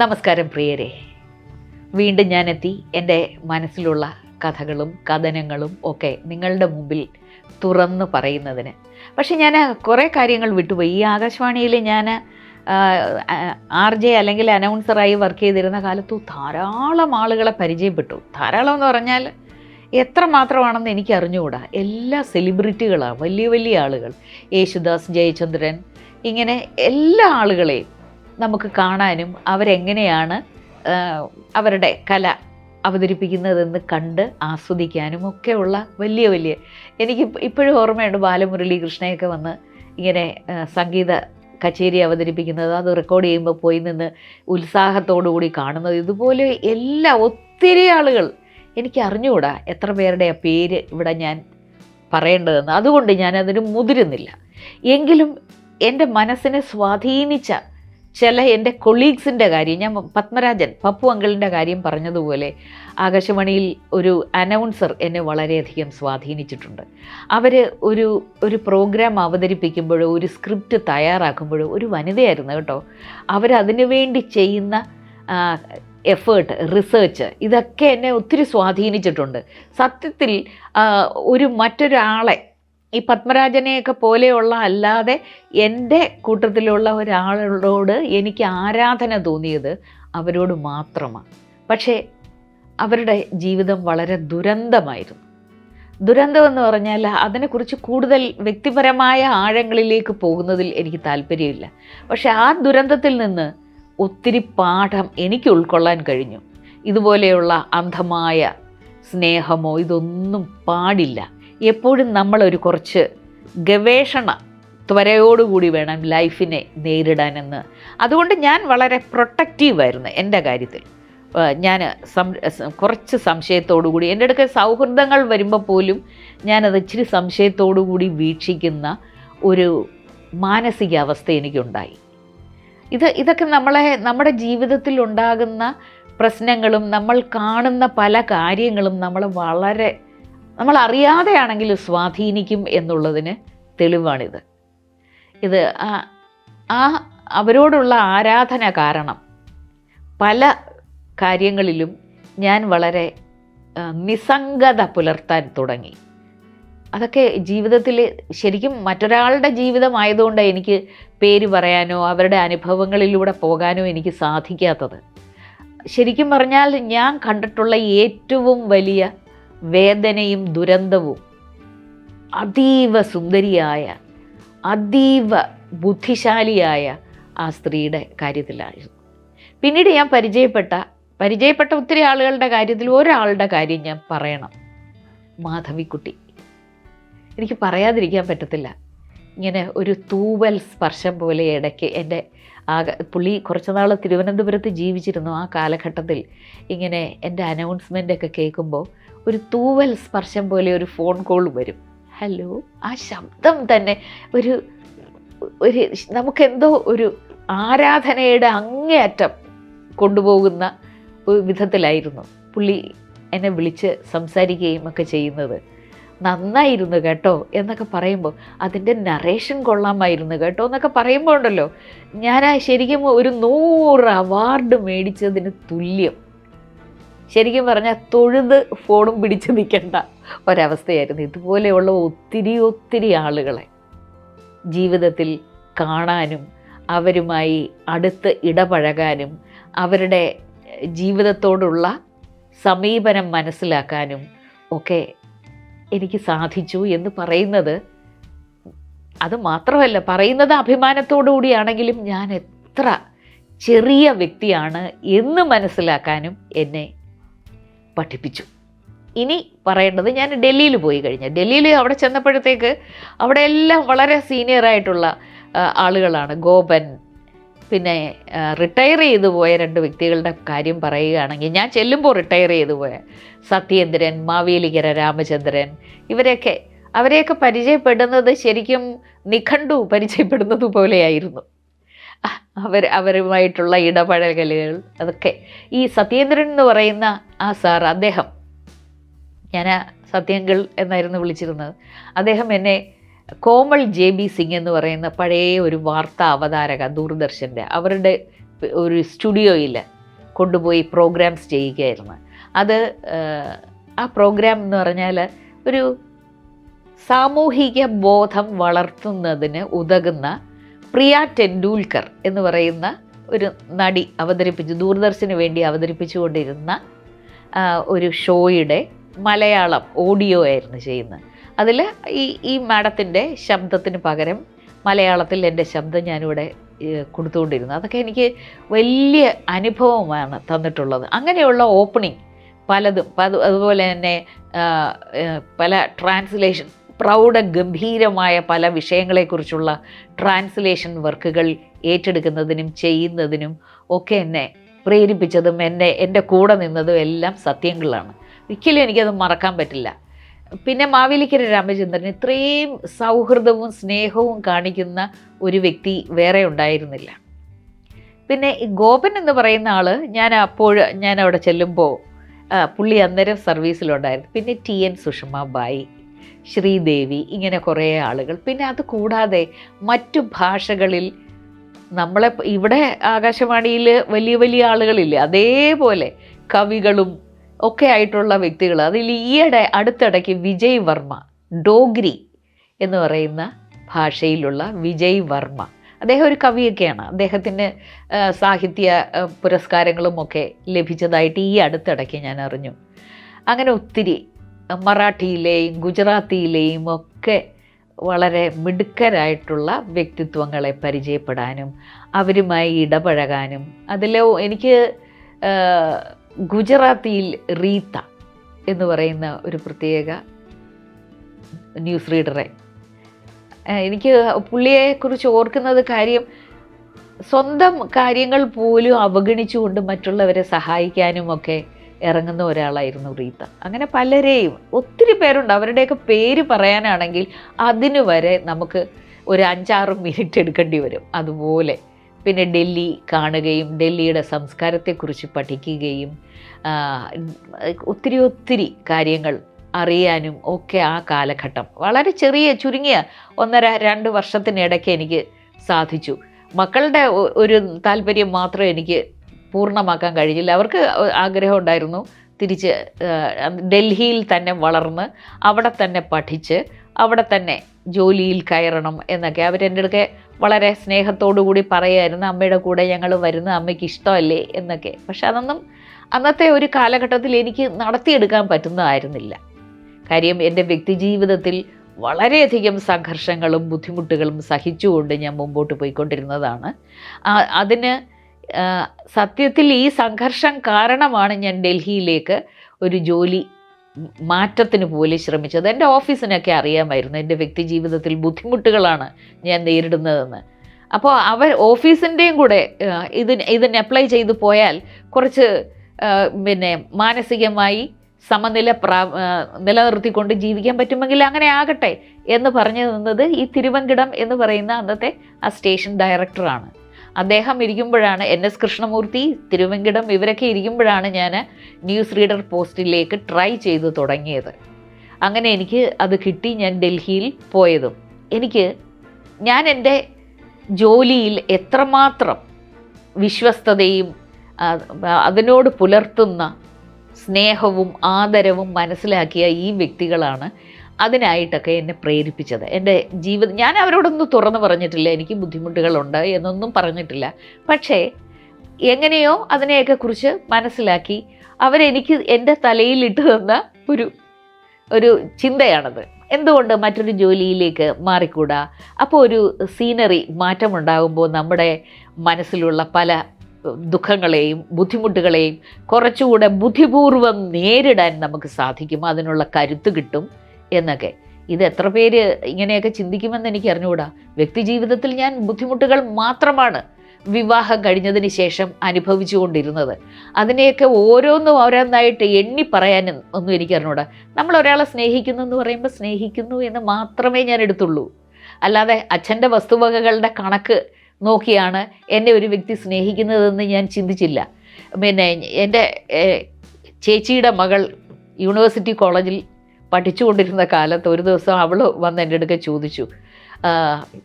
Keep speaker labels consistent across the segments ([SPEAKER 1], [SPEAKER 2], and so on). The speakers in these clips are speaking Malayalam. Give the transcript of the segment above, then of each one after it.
[SPEAKER 1] നമസ്കാരം പ്രിയരെ. വീണ്ടും ഞാനെത്തി എന്റെ മനസ്സിലുള്ള കഥകളും കഥനങ്ങളും ഒക്കെ നിങ്ങളുടെ മുമ്പിൽ തുറന്നു പറയുന്നതിന്. പക്ഷെ ഞാൻ കുറേ കാര്യങ്ങൾ വിട്ടുപോയി. ഈ ആകാശവാണിയിൽ ഞാൻ ആർ ജെ അല്ലെങ്കിൽ അനൗൺസറായി വർക്ക് ചെയ്തിരുന്ന കാലത്തു ധാരാളം ആളുകളെ പരിചയപ്പെട്ടു. ധാരാളം എന്ന് പറഞ്ഞാൽ എത്ര മാത്രമാണെന്ന് എനിക്ക് അറിഞ്ഞുകൂടാ എല്ലാ സെലിബ്രിറ്റികളാണ് വലിയ വലിയ ആളുകൾ. യേശുദാസ് ജയചന്ദ്രൻ ഇങ്ങനെ എല്ലാ ആളുകളെയും നമുക്ക് കാണാനും അവരെങ്ങനെയാണ് അവരുടെ കല അവതരിപ്പിക്കുന്നതെന്ന് കണ്ട് ആസ്വദിക്കാനും ഒക്കെയുള്ള വലിയ വലിയ എനിക്ക് ഇപ്പോഴും ഓർമ്മയുണ്ട് ബാലമുരളി കൃഷ്ണയൊക്കെ വന്ന് ഇങ്ങനെ സംഗീത കച്ചേരി അവതരിപ്പിക്കുന്നത്. അത് റെക്കോർഡ് ചെയ്യുമ്പോൾ പോയി നിന്ന് ഉത്സാഹത്തോടു കൂടി കാണുന്നത്. ഇതുപോലെ എല്ലാ ഒത്തിരി ആളുകൾ എനിക്ക് അറിഞ്ഞുകൂടാ എത്ര പേരുടെ പേര് ഇവിടെ ഞാൻ പറയേണ്ടതെന്ന്. അതുകൊണ്ട് ഞാൻ അതിന് മുതിരുന്നില്ല. എങ്കിലും എന്റെ മനസ്സിനെ സ്വാധീനിച്ച ചില എന്റെ കൊളീഗ്സിന്റെ കാര്യം ഞാൻ പത്മരാജൻ പപ്പു അങ്കിളിന്റെ കാര്യം പറഞ്ഞതുപോലെ ആകാശവാണിയിൽ ഒരു അനൗൺസർ എന്നെ വളരെയധികം സ്വാധീനിച്ചിട്ടുണ്ട്. അവർ ഒരു ഒരു പ്രോഗ്രാം അവതരിപ്പിക്കുമ്പോഴോ ഒരു സ്ക്രിപ്റ്റ് തയ്യാറാക്കുമ്പോഴോ ഒരു വനിതയായിരുന്നു കേട്ടോ. അവരതിനു വേണ്ടി ചെയ്യുന്ന എഫേർട്ട് റിസർച്ച് ഇതൊക്കെ എന്നെ ഒത്തിരി സ്വാധീനിച്ചിട്ടുണ്ട്. സത്യത്തിൽ ഒരു മറ്റൊരാളെ ഈ പത്മരാജനെയൊക്കെ പോലെയുള്ള അല്ലാതെ എന്റെ കൂട്ടത്തിലുള്ള ഒരാളോട് എനിക്ക് ആരാധന തോന്നിയത് അവരോട് മാത്രമാണ്. പക്ഷേ അവരുടെ ജീവിതം വളരെ ദുരന്തമായിരുന്നു. ദുരന്തം എന്ന് പറഞ്ഞാൽ അതിനെക്കുറിച്ച് കൂടുതൽ വ്യക്തിപരമായ ആഴങ്ങളിലേക്ക് പോകുന്നതിൽ എനിക്ക് താല്പര്യമില്ല. പക്ഷേ ആ ദുരന്തത്തിൽ നിന്ന് ഒത്തിരി പാഠം എനിക്ക് ഉൾക്കൊള്ളാൻ കഴിഞ്ഞു. ഇതുപോലെയുള്ള അന്ധമായ സ്നേഹമോ ഇതൊന്നും പാടില്ല. എപ്പോഴും നമ്മളൊരു കുറച്ച് ഗവേഷണ ത്വരയോടുകൂടി വേണം ലൈഫിനെ നേരിടാനെന്ന്. അതുകൊണ്ട് ഞാൻ വളരെ പ്രൊട്ടക്റ്റീവായിരുന്നു എന്റെ കാര്യത്തിൽ. ഞാൻ സം കുറച്ച് സംശയത്തോടു കൂടി എന്റെ അടുക്കൽ സൗഹൃദങ്ങൾ വരുമ്പോൾ പോലും ഞാനത് ഇച്ചിരി സംശയത്തോടു കൂടി വീക്ഷിക്കുന്ന ഒരു മാനസികാവസ്ഥ എനിക്കുണ്ടായി. ഇത് ഇതൊക്കെ നമ്മളെ നമ്മുടെ ജീവിതത്തിൽ ഉണ്ടാകുന്ന പ്രശ്നങ്ങളും നമ്മൾ കാണുന്ന പല കാര്യങ്ങളും നമ്മൾ വളരെ നമ്മൾ അറിയാതെയാണെങ്കിലും സ്വാധീനിക്കും എന്നുള്ളതിന് തെളിവാണിത്. ഇത് ആ- അവരോടുള്ള ആരാധന കാരണം പല കാര്യങ്ങളിലും ഞാൻ വളരെ നിസ്സംഗത പുലർത്താൻ തുടങ്ങി. അതൊക്കെ ജീവിതത്തിൽ ശരിക്കും മറ്റൊരാളുടെ ജീവിതമായതുകൊണ്ട് എനിക്ക് പേര് പറയാനോ അവരുടെ അനുഭവങ്ങളിലൂടെ പോകാനോ എനിക്ക് സാധിക്കാത്തത്. ശരിക്കും പറഞ്ഞാൽ ഞാൻ കണ്ടിട്ടുള്ള ഏറ്റവും വലിയ വേദനയും ദുരന്തവും. അതീവ സുന്ദരിയായ അതീവ ബുദ്ധിശാലിയായ ആ സ്ത്രീയുടെ കാര്യത്തിലായിരുന്നു. പിന്നീട് ഞാൻ പരിചയപ്പെട്ട പരിചയപ്പെട്ട ഒത്തിരി ആളുകളുടെ കാര്യത്തിൽ ഒരാളുടെ കാര്യം ഞാൻ പറയണം. മാധവിക്കുട്ടി. എനിക്ക് പറയാതിരിക്കാൻ പറ്റത്തില്ല. ഇങ്ങനെ ഒരു തൂവൽ സ്പർശം പോലെ ഇടയ്ക്ക് എന്റെ ആ പുള്ളി കുറച്ച് നാൾ തിരുവനന്തപുരത്ത് ജീവിച്ചിരുന്നു ആ കാലഘട്ടത്തിൽ. ഇങ്ങനെ എന്റെ അനൗൺസ്മെന്റ് ഒക്കെ കേൾക്കുമ്പോൾ ഒരു തൂവൽ സ്പർശം പോലെ ഒരു ഫോൺ കോൾ വരും. ഹലോ? ആ ശബ്ദം തന്നെ ഒരു ഒരു നമുക്കെന്തോ ഒരു ആരാധനയുടെ അങ്ങേയറ്റം കൊണ്ടുപോകുന്ന ഒരു വിധത്തിലായിരുന്നു. പുള്ളി എന്നെ വിളിച്ച് സംസാരിക്കുകയും ഒക്കെ ചെയ്യുന്നത്. നന്നായിരുന്നു കേട്ടോ എന്നൊക്കെ പറയുമ്പോൾ അതിന്റെ നറേഷൻ കൊള്ളാമായിരുന്നു കേട്ടോ എന്നൊക്കെ പറയുമ്പോൾ ഉണ്ടല്ലോ. ഞാൻ ശരിക്കും ഒരു നൂറ് അവാർഡ് മേടിച്ചതിന് തുല്യം. ശരിക്കും പറഞ്ഞാൽ തൊഴുത് ഫോണും പിടിച്ച് നിൽക്കേണ്ട ഒരവസ്ഥയായിരുന്നു. ഇതുപോലെയുള്ള ഒത്തിരി ഒത്തിരി ആളുകളെ ജീവിതത്തിൽ കാണാനും അവരുമായി അടുത്ത് ഇടപഴകാനും അവരുടെ ജീവിതത്തോടുള്ള സമീപനം മനസ്സിലാക്കാനും ഒക്കെ എനിക്ക് സാധിച്ചു എന്ന് പറയുന്നത് അത് മാത്രമല്ല പറയുന്നത് അഭിമാനത്തോടു കൂടിയാണെങ്കിലും ഞാൻ എത്ര ചെറിയ വ്യക്തിയാണ് എന്ന് മനസ്സിലാക്കാനും എന്നെ പഠിപ്പിച്ചു. ഇനി പറയേണ്ടത് ഞാൻ ഡൽഹിയിൽ പോയി കഴിഞ്ഞു. ഡൽഹിയിൽ അവിടെ ചെന്നപ്പോഴത്തേക്ക് അവിടെ എല്ലാം വളരെ സീനിയർ ആയിട്ടുള്ള ആളുകളാണ്. ഗോപൻ പിന്നെ റിട്ടയർ ചെയ്തു പോയ രണ്ട് വ്യക്തികളുടെ കാര്യം പറയുകയാണെങ്കിൽ ഞാൻ ചെല്ലുമ്പോൾ റിട്ടയർ ചെയ്തു പോയ സത്യേന്ദ്രൻ മാവേലിക്കര രാമചന്ദ്രൻ ഇവരെയൊക്കെ അവരെയൊക്കെ പരിചയപ്പെടുന്നത് ശരിക്കും നിഘണ്ടു പരിചയപ്പെടുന്നത് പോലെയായിരുന്നു. അവർ അവരുമായിട്ടുള്ള ഇടപഴകലുകൾ അതൊക്കെ. ഈ സത്യേന്ദ്രൻ എന്ന് പറയുന്ന ആ സാർ അദ്ദേഹം ഞാൻ സത്യങ്കിൾ എന്നായിരുന്നു വിളിച്ചിരുന്നത്. അദ്ദേഹം എന്നെ കോമൾ ജെ ബി സിംഗ് എന്ന് പറയുന്ന പഴയ ഒരു വാർത്താ അവതാരക ദൂരദർശന്റെ അവരുടെ ഒരു സ്റ്റുഡിയോയിൽ കൊണ്ടുപോയി പ്രോഗ്രാംസ് ചെയ്യുകയായിരുന്നു. അത് ആ പ്രോഗ്രാം എന്ന് പറഞ്ഞാൽ ഒരു സാമൂഹിക ബോധം വളർത്തുന്നതിന് ഉതകുന്ന പ്രിയ ടെൻഡൂൽക്കർ എന്ന് പറയുന്ന ഒരു നടി അവതരിപ്പിച്ച് ദൂരദർശന് വേണ്ടി അവതരിപ്പിച്ചുകൊണ്ടിരുന്ന ഒരു ഷോയുടെ മലയാളം ഓഡിയോ ആയിരുന്നു ചെയ്യുന്നത്. അതിൽ ഈ ഈ മാഡത്തിന്റെ ശബ്ദത്തിന് പകരം മലയാളത്തിൽ എന്റെ ശബ്ദം ഞാനിവിടെ കൊടുത്തുകൊണ്ടിരുന്നു. അതൊക്കെ എനിക്ക് വലിയ അനുഭവമാണ് തന്നിട്ടുള്ളത്. അങ്ങനെയുള്ള ഓപ്പണിംഗ് പലതും അതുപോലെ തന്നെ പല ട്രാൻസ്ലേഷൻ പ്രൗഢ ഗംഭീരമായ പല വിഷയങ്ങളെക്കുറിച്ചുള്ള ട്രാൻസ്ലേഷൻ വർക്കുകൾ ഏറ്റെടുക്കുന്നതിനും ചെയ്യുന്നതിനും ഒക്കെ എന്നെ പ്രേരിപ്പിച്ചതും എന്നെ എന്റെ കൂടെ നിന്നതും എല്ലാം സത്യങ്ങളാണ്. ഒരിക്കലും എനിക്കത് മറക്കാൻ പറ്റില്ല. പിന്നെ മാവേലിക്കര രാമചന്ദ്രൻ ഇത്രയും സൗഹൃദവും സ്നേഹവും കാണിക്കുന്ന ഒരു വ്യക്തി വേറെ ഉണ്ടായിരുന്നില്ല. പിന്നെ ഗോപൻ എന്ന് പറയുന്ന ആൾ ഞാൻ അപ്പോൾ ഞാൻ അവിടെ ചെല്ലുമ്പോൾ പുള്ളി അന്നേരം സർവീസിലുണ്ടായിരുന്നു പിന്നെ ടി എൻ സുഷമ ബായി. ശ്രീദേവി ഇങ്ങനെ കുറേ ആളുകൾ. പിന്നെ അത് കൂടാതെ മറ്റു ഭാഷകളിൽ നമ്മളെ ഇവിടെ ആകാശവാണിയിൽ വലിയ വലിയ ആളുകളില്ലേ അതേപോലെ കവികളും ഒക്കെ ആയിട്ടുള്ള വ്യക്തികൾ. അതിൽ ഈയിടെ അടുത്തിടയ്ക്ക് വിജയ് വർമ്മ ഡോഗ്രി എന്ന് പറയുന്ന ഭാഷയിലുള്ള വിജയ് വർമ്മ അദ്ദേഹം ഒരു കവിയൊക്കെയാണ്. അദ്ദേഹത്തിന് സാഹിത്യ പുരസ്കാരങ്ങളും ഒക്കെ ലഭിച്ചതായിട്ട് ഈ അടുത്തിടയ്ക്ക് ഞാൻ അറിഞ്ഞു. അങ്ങനെ ഒത്തിരി മറാഠിയിലെയും ഗുജറാത്തിയിലെയും ഒക്കെ വളരെ മിടുക്കരായിട്ടുള്ള വ്യക്തിത്വങ്ങളെ പരിചയപ്പെടാനും അവരുമായി ഇടപഴകാനും. അതിൽ എനിക്ക് ഗുജറാത്തിയിൽ റീത്ത എന്ന് പറയുന്ന ഒരു പ്രത്യേക ന്യൂസ് റീഡറെ. എനിക്ക് പുള്ളിയെക്കുറിച്ച് ഓർക്കുന്നത് കാര്യം സ്വന്തം കാര്യങ്ങൾ പോലും അവഗണിച്ചുകൊണ്ട് മറ്റുള്ളവരെ സഹായിക്കാനും ഒക്കെ ഇറങ്ങുന്ന ഒരാളായിരുന്നു റീത്ത. അങ്ങനെ പലരെയും ഒത്തിരി പേരുണ്ട്. അവരുടെയൊക്കെ പേര് പറയാനാണെങ്കിൽ അതിനു വരെ നമുക്ക് ഒരു അഞ്ചാറ് മിനിറ്റ് എടുക്കേണ്ടി വരും. അതുപോലെ പിന്നെ ഡൽഹി കാണുകയും ഡൽഹിയുടെ സംസ്കാരത്തെക്കുറിച്ച് പഠിക്കുകയും ഒത്തിരി ഒത്തിരി കാര്യങ്ങൾ അറിയാനും ഒക്കെ ആ കാലഘട്ടം വളരെ ചെറിയ ചുരുങ്ങിയ ഒന്നര രണ്ട് വർഷത്തിനിടയ്ക്ക് എനിക്ക് സാധിച്ചു. മക്കളുടെ ഒരു താല്പര്യം മാത്രം എനിക്ക് പൂർണമാക്കാൻ കഴിഞ്ഞില്ല. അവർക്ക് ആഗ്രഹം ഉണ്ടായിരുന്നു തിരിച്ച് ഡൽഹിയിൽ തന്നെ വളർന്ന് അവിടെ തന്നെ പഠിച്ച് അവിടെ തന്നെ ജോലിയിൽ കയറണം എന്നൊക്കെ അവരെന്റെ അടുക്കെ വളരെ സ്നേഹത്തോടു കൂടി പറയുമായിരുന്നു. അമ്മയുടെ കൂടെ ഞങ്ങൾ വരുന്ന അമ്മയ്ക്ക് ഇഷ്ടമല്ലേ എന്നൊക്കെ. പക്ഷെ അതൊന്നും അന്നത്തെ ഒരു കാലഘട്ടത്തിൽ എനിക്ക് നടത്തിയെടുക്കാൻ പറ്റുന്നതായിരുന്നില്ല. കാര്യം എന്റെ വ്യക്തിജീവിതത്തിൽ വളരെയധികം സംഘർഷങ്ങളും ബുദ്ധിമുട്ടുകളും സഹിച്ചുകൊണ്ട് ഞാൻ മുമ്പോട്ട് പോയിക്കൊണ്ടിരുന്നതാണ്. അതിന് സത്യത്തിൽ ഈ സംഘർഷം കാരണമാണ് ഞാൻ ഡൽഹിയിലേക്ക് ഒരു ജോലി മാറ്റത്തിന് പോലും ശ്രമിച്ചത്. എന്റെ ഓഫീസിനൊക്കെ അറിയാമായിരുന്നു. എന്റെ വ്യക്തി ജീവിതത്തിൽ ബുദ്ധിമുട്ടുകളാണ് ഞാൻ നേരിടുന്നതെന്ന്. അപ്പോൾ അവർ ഓഫീസിന്റെയും കൂടെ ഇതിന് ഇതിന് അപ്ലൈ ചെയ്തു പോയാൽ കുറച്ച് പിന്നെ മാനസികമായി സമനില പ്രാ നിലനിർത്തിക്കൊണ്ട് ജീവിക്കാൻ പറ്റുമെങ്കിൽ അങ്ങനെ ആകട്ടെ എന്ന് പറഞ്ഞു തന്നത് ഈ തിരുവങ്കിടം എന്ന് പറയുന്ന അന്നത്തെ ആ സ്റ്റേഷൻ ഡയറക്ടറാണ്. അദ്ദേഹം ഇരിക്കുമ്പോഴാണ് എൻ എസ് കൃഷ്ണമൂർത്തി തിരുവെങ്കിടം ഇവരൊക്കെ ഇരിക്കുമ്പോഴാണ് ഞാൻ ന്യൂസ് റീഡർ പോസ്റ്റിലേക്ക് ട്രൈ ചെയ്ത് തുടങ്ങിയത്. അങ്ങനെ എനിക്ക് അത് കിട്ടി ഞാൻ ഡൽഹിയിൽ പോയതും. എനിക്ക് ഞാൻ എന്റെ ജോലിയിൽ എത്രമാത്രം വിശ്വസ്തതയും അതിനോട് പുലർത്തുന്ന സ്നേഹവും ആദരവും മനസ്സിലാക്കിയ ഈ വ്യക്തികളാണ് അതിനായിട്ടൊക്കെ എന്നെ പ്രേരിപ്പിച്ചത്. എന്റെ ജീവിതം ഞാൻ അവരോടൊന്നും തുറന്നു പറഞ്ഞിട്ടില്ല എനിക്ക് ബുദ്ധിമുട്ടുകളുണ്ട് എന്നൊന്നും പറഞ്ഞിട്ടില്ല. പക്ഷേ എങ്ങനെയോ അതിനെയൊക്കെ കുറിച്ച് മനസ്സിലാക്കി അവരെനിക്ക് എന്റെ തലയിലിട്ട് തന്ന ഒരു ഒരു ചിന്തയാണത്. എന്തുകൊണ്ട് മറ്റൊരു ജോലിയിലേക്ക് മാറിക്കൂടാ? അപ്പോൾ ഒരു സീനറി മാറ്റമുണ്ടാകുമ്പോൾ നമ്മുടെ മനസ്സിലുള്ള പല ദുഃഖങ്ങളെയും ബുദ്ധിമുട്ടുകളെയും കുറച്ചുകൂടെ ബുദ്ധിപൂർവം നേരിടാൻ നമുക്ക് സാധിക്കും. അതിനുള്ള കരുത്ത് കിട്ടും. എന്നൊക്കെ. ഇത് എത്ര പേര് ഇങ്ങനെയൊക്കെ ചിന്തിക്കുമെന്ന് എനിക്ക് അറിഞ്ഞുകൂടാ. വ്യക്തിജീവിതത്തിൽ ഞാൻ ബുദ്ധിമുട്ടുകൾ മാത്രമാണ് വിവാഹം കഴിഞ്ഞതിന് ശേഷം അനുഭവിച്ചു കൊണ്ടിരുന്നത് അതിനെയൊക്കെ ഓരോന്നും ഓരോന്നായിട്ട് എണ്ണി പറയാനും ഒന്നും എനിക്ക് അറിഞ്ഞൂടാ നമ്മൾ ഒരാളെ സ്നേഹിക്കുന്നു എന്ന് പറയുമ്പോൾ സ്നേഹിക്കുന്നു എന്ന് മാത്രമേ ഞാൻ എടുത്തുള്ളൂ. അല്ലാതെ അച്ഛന്റെ വസ്തുവകകളുടെ കണക്ക് നോക്കിയാണ് എന്നെ ഒരു വ്യക്തി സ്നേഹിക്കുന്നതെന്ന് ഞാൻ ചിന്തിച്ചില്ല. പിന്നെ എന്റെ ചേച്ചിയുടെ മകൾ യൂണിവേഴ്സിറ്റി കോളേജിൽ പഠിച്ചുകൊണ്ടിരുന്ന കാലത്ത് ഒരു ദിവസം അവൾ വന്ന് എന്റെ അടുക്ക ചോദിച്ചു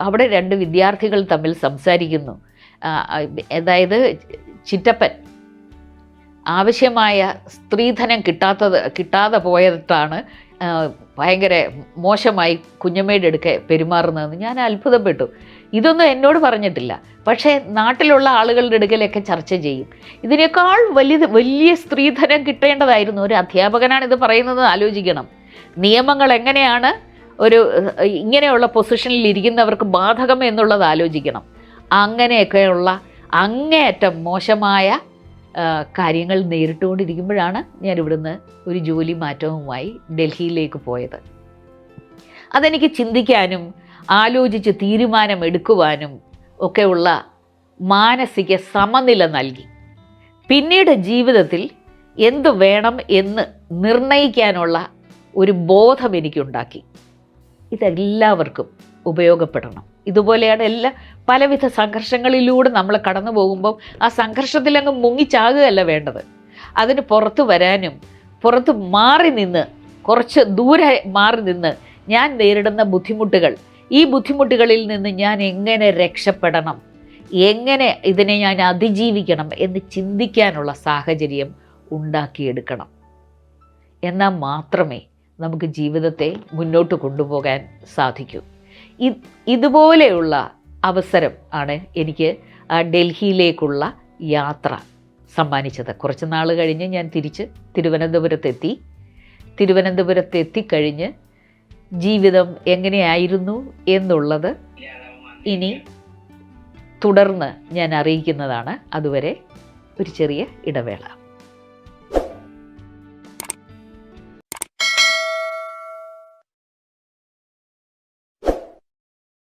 [SPEAKER 1] അവിടെ രണ്ട് വിദ്യാർത്ഥികൾ തമ്മിൽ സംസാരിക്കുന്നു. അതായത് ചിറ്റപ്പൻ ആവശ്യമായ സ്ത്രീധനം കിട്ടാത്തത് കിട്ടാതെ പോയതാണ് ഭയങ്കര മോശമായി കുഞ്ഞമ്മയുടെ അടുക്കെ പെരുമാറുന്നതെന്ന് ഞാൻ അത്ഭുതപ്പെട്ടു. ഇതൊന്നും എന്നോട് പറഞ്ഞിട്ടില്ല. പക്ഷേ നാട്ടിലുള്ള ആളുകളുടെ അടുക്കലൊക്കെ ചർച്ച ചെയ്യും. ഇതിനേക്കാൾ വലിയ വലിയ സ്ത്രീധനം കിട്ടേണ്ടതായിരുന്നു. ഒരു അധ്യാപകനാണ് ഇത് പറയുന്നത് ആലോചിക്കണം. നിയമങ്ങൾ എങ്ങനെയാണ് ഒരു ഇങ്ങനെയുള്ള പൊസിഷനിൽ ഇരിക്കുന്നവർക്ക് ബാധകം എന്നുള്ളത് ആലോചിക്കണം. അങ്ങനെയൊക്കെയുള്ള അങ്ങേയറ്റം മോശമായ കാര്യങ്ങൾ നേരിട്ടുകൊണ്ടിരിക്കുമ്പോഴാണ് ഞാൻ ഇവിടുന്ന് ഒരു ജോലി മാറ്റവുമായി ഡൽഹിയിലേക്ക് പോയത്. അതെനിക്ക് ചിന്തിക്കാനും ആലോചിച്ച് തീരുമാനമെടുക്കുവാനും ഒക്കെയുള്ള മാനസിക സമനില നൽകി. പിന്നീട് ജീവിതത്തിൽ എന്ത് വേണം എന്ന് നിർണയിക്കാനുള്ള ഒരു ബോധം എനിക്കുണ്ടാക്കി. ഇതെല്ലാവർക്കും ഉപയോഗപ്പെടണം. ഇതുപോലെയാണ് എല്ലാ പലവിധ സംഘർഷങ്ങളിലൂടെ നമ്മൾ കടന്നു പോകുമ്പം ആ സംഘർഷത്തിലങ്ങ് മുങ്ങിച്ചാകുകയല്ല വേണ്ടത്. അതിന് പുറത്തു വരാനും പുറത്ത് മാറി നിന്ന് കുറച്ച് ദൂരെ മാറി നിന്ന് ഞാൻ നേരിടുന്ന ബുദ്ധിമുട്ടുകൾ ഈ ബുദ്ധിമുട്ടുകളിൽ നിന്ന് ഞാൻ എങ്ങനെ രക്ഷപ്പെടണം എങ്ങനെ ഇതിനെ ഞാൻ അതിജീവിക്കണം എന്ന് ചിന്തിക്കാനുള്ള സാഹചര്യം ഉണ്ടാക്കിയെടുക്കണം. എന്നാൽ മാത്രമേ നമുക്ക് ജീവിതത്തെ മുന്നോട്ട് കൊണ്ടുപോകാൻ സാധിക്കും. ഇതുപോലെയുള്ള അവസരം ആണ് എനിക്ക് ഡൽഹിയിലേക്കുള്ള യാത്ര സമ്മാനിച്ചത്. കുറച്ച് നാൾ കഴിഞ്ഞ് ഞാൻ തിരിച്ച് തിരുവനന്തപുരത്തെത്തി. തിരുവനന്തപുരത്തെത്തിക്കഴിഞ്ഞ് ജീവിതം എങ്ങനെയായിരുന്നു എന്നുള്ളത് ഇനി തുടർന്ന് ഞാൻ അറിയിക്കുന്നതാണ്. അതുവരെ ഒരു ചെറിയ ഇടവേള.